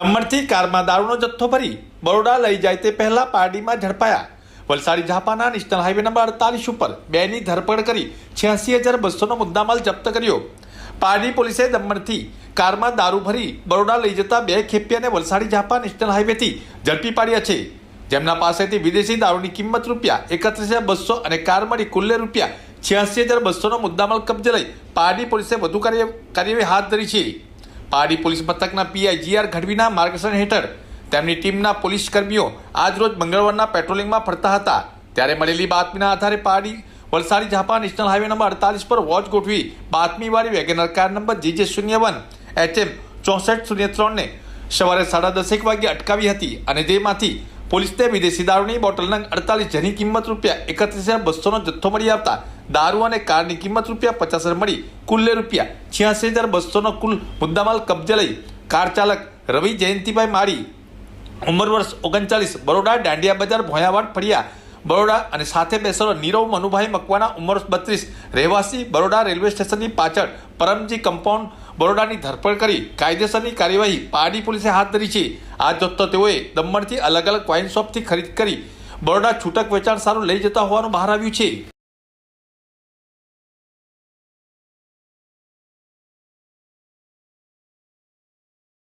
દમણથી કારમાં દારૂનો જથ્થો ભરી બરોડા લઈ જાય તે પહેલા પારડીમાં ઝડપાયા. વલસાડી ઝાપાના નેશનલ હાઈવે નંબર અડતાલીસ ઉપર બેની ધરપકડ કરી છ્યાસી હજાર બસોનો મુદ્દામાલ જપ્ત કર્યો. પારડી પોલીસે દમણથી કારમાં દારૂ ભરી બરોડા લઈ જતા બે ખેપિયાને વલસાડી ઝાપા નેશનલ હાઈવેથી ઝડપી પાડ્યા છે. જેમના પાસેથી વિદેશી દારૂની કિંમત રૂપિયા એકત્રીસ હજાર બસો અને કાર મળી કુલ્લે રૂપિયા છ્યાસી હજાર બસોનો મુદ્દામાલ કબજે લઈ પારડી પોલીસે વધુ કાર્ય, કાર્યવાહી હાથ ધરી છે. પારડી પોલીસ મથકના પીઆઈ જીઆર ગઢવીના માર્ગદર્શન હેઠળ તેમની ટીમના પોલીસ કર્મીઓ આજરોજ મંગળવારના પેટ્રોલિંગમાં ફરતા હતા. ત્યારે મળેલી બાતમીના આધારે Pardi Valsadi Zapa national highway number અડતાલીસ પર વોચ ગોઠવી બાતમીવાળી વેગેનર કાર નંબર જીજે શૂન્ય વન એચએમ ચોસઠ શૂન્ય ત્રણને સવારે સાડા દસેક વાગે અટકાવી હતી અને જેમાંથી પોલીસને વિદેશી દારૂની બોટલના અડતાલીસ જેની કિંમત રૂપિયા એકત્રીસ હજાર બસોનો જથ્થો મળી આવતા દારૂ અને કારની કિંમત રૂપિયા પચાસ હજાર મળી કુલ્લે રૂપિયા છ્યાસી હજાર બસોનો કુલ મુદ્દામાલ કબજે લઈ કાર ચાલક રવિ જયંતિભાઈ માળી, ઉંમર વર્ષ ઓગણચાલીસ, બરોડા, દાંડિયા બજાર, ભોયાવાડ, ફળિયા, બરોડા અને સાથે બેસેલો નીરવ મનુભાઈ મકવાના ઉંમર બત્રીસ, રહેવાસી, બરોડા રેલવે સ્ટેશનની પાછળ, પરમજી કમ્પાઉન્ડ બરોડાની ધરપકડ કરી કાયદેસરની કાર્યવાહી પારડી પોલીસે હાથ ધરી છે. આ જથ્થો તેઓએ દમણથી અલગ અલગ વાઇન શોપથી ખરીદ કરી બરોડા છૂટક વેચાણ સારું લઈ જતા હોવાનું બહાર આવ્યું છે.